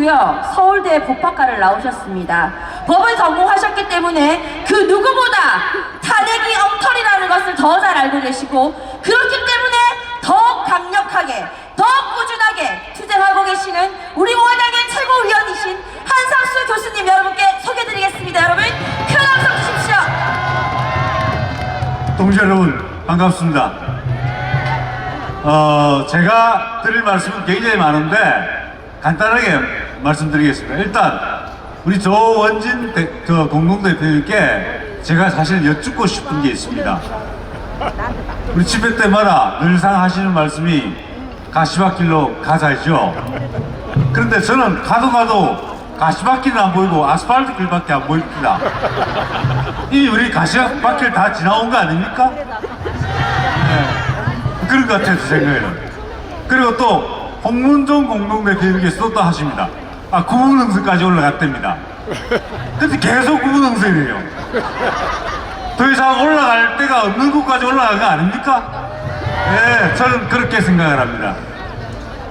전공이시고요. 서울대 법학과를 나오셨습니다. 법을 전공하셨기 때문에 그 누구보다 탄핵이 엉터리라는 것을 더 잘 알고 계시고 그렇기 때문에 더욱 강력하게 더욱 꾸준하게 투쟁하고 계시는 우리 원학의 최고위원이신 한상수 교수님 여러분께 소개드리겠습니다. 여러분 큰 함성 주십시오. 동지 여러분 반갑습니다. 어, 제가 드릴 말씀은 굉장히 많은데 간단하게 말씀드리겠습니다. 일단 우리 조원진 대, 그 공동대표님께 제가 사실 여쭙고 싶은 게 있습니다. 우리 집회 때마다 늘상 하시는 말씀이 가시밭길로 가자죠. 그런데 저는 가도 가도 가시밭길은 안 보이고 아스팔트 길밖에 안 보입니다. 이 우리 가시밭길 다 지나온 거 아닙니까? 네. 그런 것 같아요, 제 생각에는. 그리고 또 홍문종 공동대표님께서도 또 하십니다. 아, 구분응선까지 올라갔답니다. 근데 계속 구분응선이에요. 더 이상 올라갈 데가 없는 곳까지 올라간 거 아닙니까? 예, 저는 그렇게 생각을 합니다.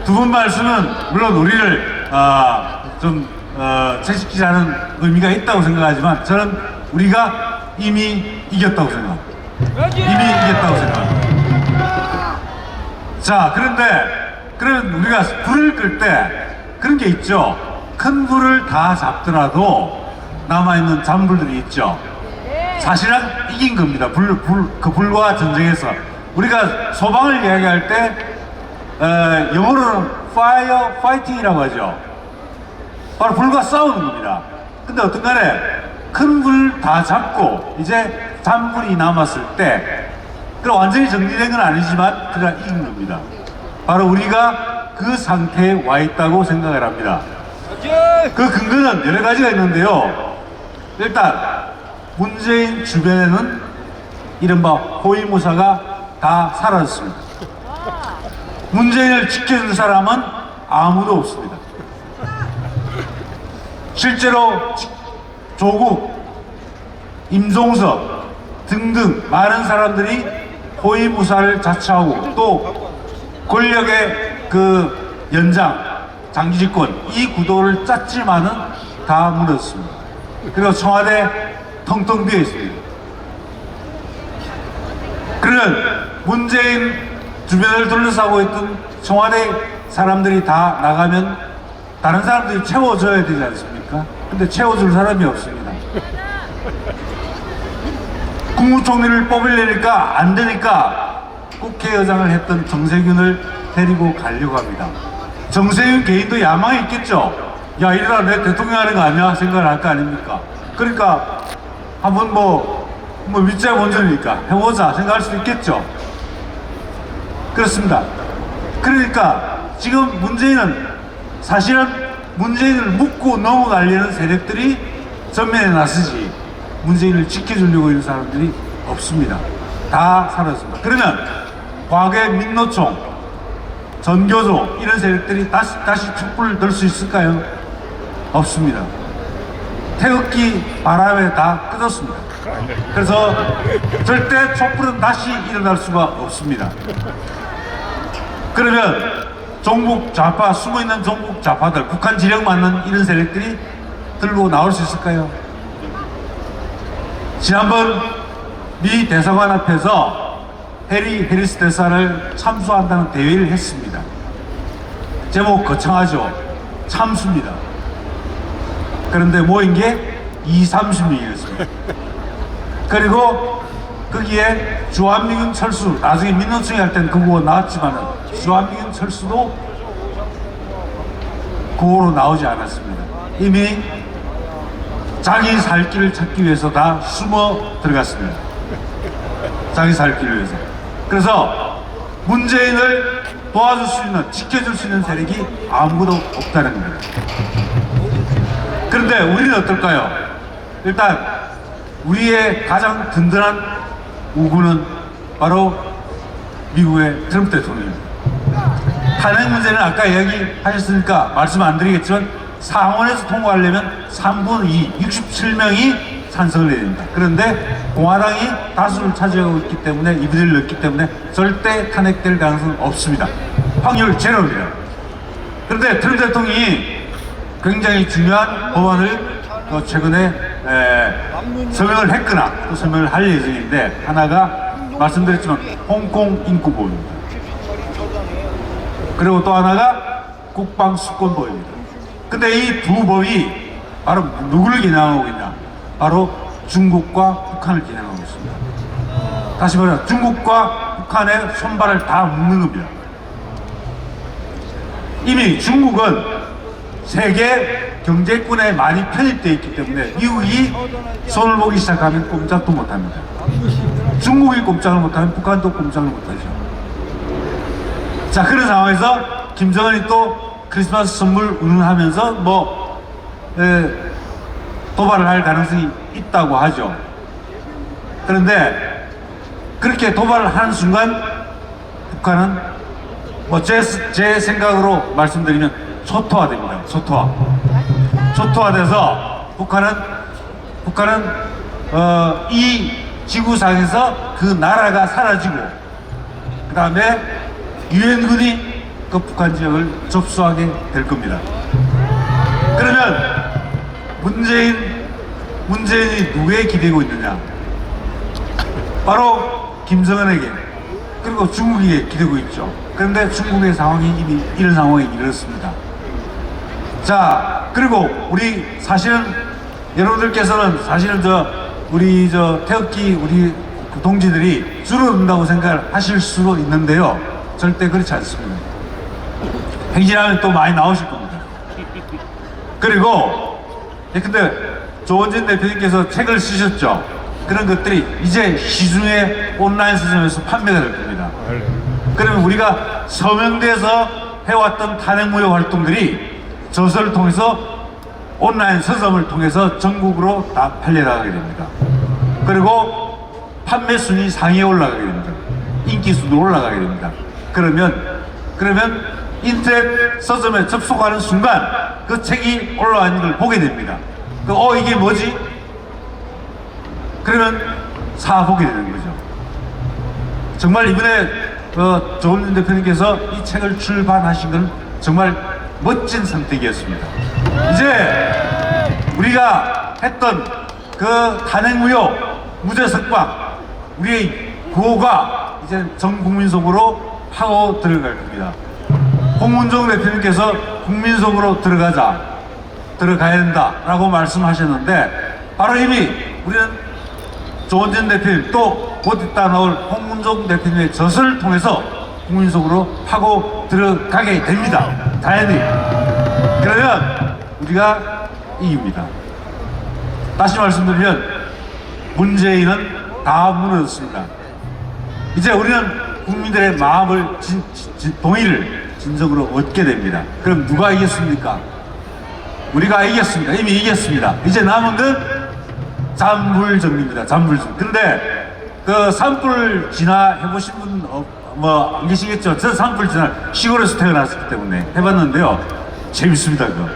두 분 말씀은 물론 우리를 아, 좀 어, 채식시하는 의미가 있다고 생각하지만 저는 우리가 이미 이겼다고 생각합니다. 이미 이겼다고 생각합니다. 자, 그런데 그런 우리가 불을 끌 때 그런 게 있죠. 큰 불을 다 잡더라도 남아있는 잔불들이 있죠. 사실은 이긴 겁니다. 불, 불, 그 불과 전쟁에서. 우리가 소방을 이야기할 때, 에, 영어로는 fire fighting이라고 하죠. 바로 불과 싸우는 겁니다. 근데 어떤 간에 큰 불 다 잡고 이제 잔불이 남았을 때, 그럼 완전히 정리된 건 아니지만 그가 이긴 겁니다. 바로 우리가 그 상태에 와 있다고 생각을 합니다. 그 근거는 여러 가지가 있는데요. 일단 문재인 주변에는 이른바 호위무사가 다 사라졌습니다. 문재인을 지켜준 사람은 아무도 없습니다. 실제로 지- 조국, 임종석 등등 많은 사람들이 호위무사를 자처하고 또 권력의 그 연장, 장기 집권 이 구도를 짰지만은 다 무너졌습니다. 그리고 청와대 텅텅 비어 있습니다. 그런 문재인 주변을 둘러싸고 있던 청와대 사람들이 다 나가면 다른 사람들이 채워줘야 되지 않습니까? 근데 채워줄 사람이 없습니다. 국무총리를 뽑으려니까 안 되니까 국회의장을 했던 정세균을 데리고 가려고 합니다. 정세균 개인도 야망이 있겠죠. 야 이러다 내 대통령 하는 거 아니야 생각을 할 거 아닙니까? 그러니까 한번 뭐, 뭐 밑자 먼저니까 해보자 생각할 수도 있겠죠. 그렇습니다. 그러니까 지금 문재인은 사실은 문재인을 묻고 넘어가려는 세력들이 전면에 나서지 문재인을 지켜주려고 있는 사람들이 없습니다. 다 사라졌습니다. 그러면 과거의 민노총, 전교조 이런 세력들이 다시 다시 촛불을 들 수 있을까요? 없습니다. 태극기 바람에 다 꺼졌습니다. 그래서 절대 촛불은 다시 일어날 수가 없습니다. 그러면 종북 좌파 숨어있는 종북 좌파들 북한 지령 맞는 이런 세력들이 들고 나올 수 있을까요? 지난번 미 대사관 앞에서 해리 해리스 대사를 참수한다는 대회를 했습니다. 제목 거창하죠. 참수입니다. 그런데 모인 게 2, 30명이었습니다. 그리고 거기에 주한미군 철수, 나중에 민노총이 할 때는 그거 나왔지만은 주한미군 철수도 그거로 나오지 않았습니다. 이미 자기 살 길을 찾기 위해서 다 숨어 들어갔습니다. 자기 살 길을 위해서. 그래서 문재인을 도와줄 수 있는, 지켜줄 수 있는 세력이 아무도 없다는 겁니다. 그런데 우리는 어떨까요? 일단 우리의 가장 든든한 우구는 바로 미국의 트럼프 대통령입니다. 탄핵 문제는 아까 이야기하셨으니까 말씀 안 드리겠지만 상원에서 통과하려면 3분 2, 67명이 찬성을 해야 됩니다. 그런데 공화당이 다수를 차지하고 있기 때문에 이들을 넣기 때문에 절대 탄핵될 가능성은 없습니다. 확률 제로입니다. 그런데 트럼프 대통령이 굉장히 중요한 법안을 어, 최근에 에, 서명을 했거나 또 서명을 할 예정인데 하나가 말씀드렸지만 홍콩 인구법입니다. 그리고 또 하나가 국방수권법입니다. 근데 이 두 법이 바로 누구를 겨냥하고 있냐? 바로 중국과 북한을 겨냥하고 있습니다. 다시 말해 중국과 북한의 손발을 다 묶는 겁니다. 이미 중국은 세계 경제권에 많이 편입되어 있기 때문에 미국이 손을 보기 시작하면 꼼짝도 못합니다. 중국이 꼼짝을 못하면 북한도 꼼짝을 못하죠. 자 그런 상황에서 김정은이 또 크리스마스 선물 운운하면서 뭐 에, 도발을 할 가능성이 있다고 하죠. 그런데 그렇게 도발을 하는 순간 북한은 뭐제 제 생각으로 말씀드리면 초토화됩니다. 초토화. 초토화돼서 북한은 북한은 어, 이 지구상에서 그 나라가 사라지고 그 다음에 유엔군이 그 북한 지역을 접수하게 될 겁니다. 그러면 문재인 문재인이 누구에 기대고 있느냐? 바로 김정은에게 그리고 중국에게 기대고 있죠. 그런데 중국의 상황이 이런 상황에 이르렀습니다. 자 그리고 우리 사실은 여러분들께서는 사실은 저 우리 저 태극기 우리 그 동지들이 줄어든다고 생각을 하실 수도 있는데요. 절대 그렇지 않습니다. 행진하면 또 많이 나오실 겁니다. 그리고 예, 근데 조원진 대표님께서 책을 쓰셨죠. 그런 것들이 이제 시중에 온라인 서점에서 판매가 될 겁니다. 그러면 우리가 서명대에서 해왔던 탄핵무효 활동들이 저서를 통해서 온라인 서점을 통해서 전국으로 다 팔려나가게 됩니다. 그리고 판매 순위 상위에 올라가게 됩니다. 인기 순도 올라가게 됩니다. 그러면 그러면 인터넷 서점에 접속하는 순간 그 책이 올라와 있는 걸 보게 됩니다. 그, 어 이게 뭐지? 그러면 사보게 되는 거죠. 정말 이번에 그 조은진 대표님께서 이 책을 출판하신 건 정말 멋진 선택이었습니다. 이제 우리가 했던 그 탄핵무효, 무죄석방, 우리의 구호가 이제 전 국민 속으로 파고 들어갈 겁니다. 홍문종 대표님께서 국민 속으로 들어가자, 들어가야 된다라고 말씀하셨는데 바로 이미 우리는 조원진 대표님 또곧 있다 나올 홍문종 대표님의 저서를 통해서 국민 속으로 파고 들어가게 됩니다. 당연히. 그러면 우리가 이깁니다. 다시 말씀드리면 문재인은 다 무너졌습니다. 이제 우리는 국민들의 마음을 진, 진- 동의를 진정으로 얻게 됩니다. 그럼 누가 이겼습니까? 우리가 이겼습니다. 이미 이겼습니다. 이제 남은 건 잔불 정리입니다. 잔불 정리. 근데 그 산불 진화 해보신 분, 어, 뭐, 안 계시겠죠? 저 산불 진화 시골에서 태어났기 때문에 해봤는데요. 재밌습니다, 그거.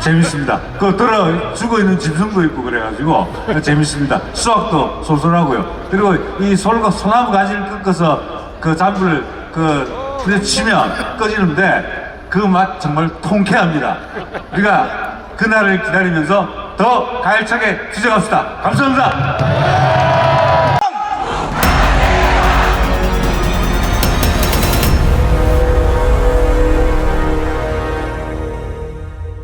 재밌습니다. 그 들어 죽어 있는 짐승도 있고 그래가지고 재밌습니다. 수학도 솔솔하고요. 그리고 이 솔가 소나무 가지를 꺾어서 그 잔불을 그 부딪히면 꺼지는데 그 맛 정말 통쾌합니다. 우리가 그날을 기다리면서 더 가열차게 투쟁합시다. 감사합니다.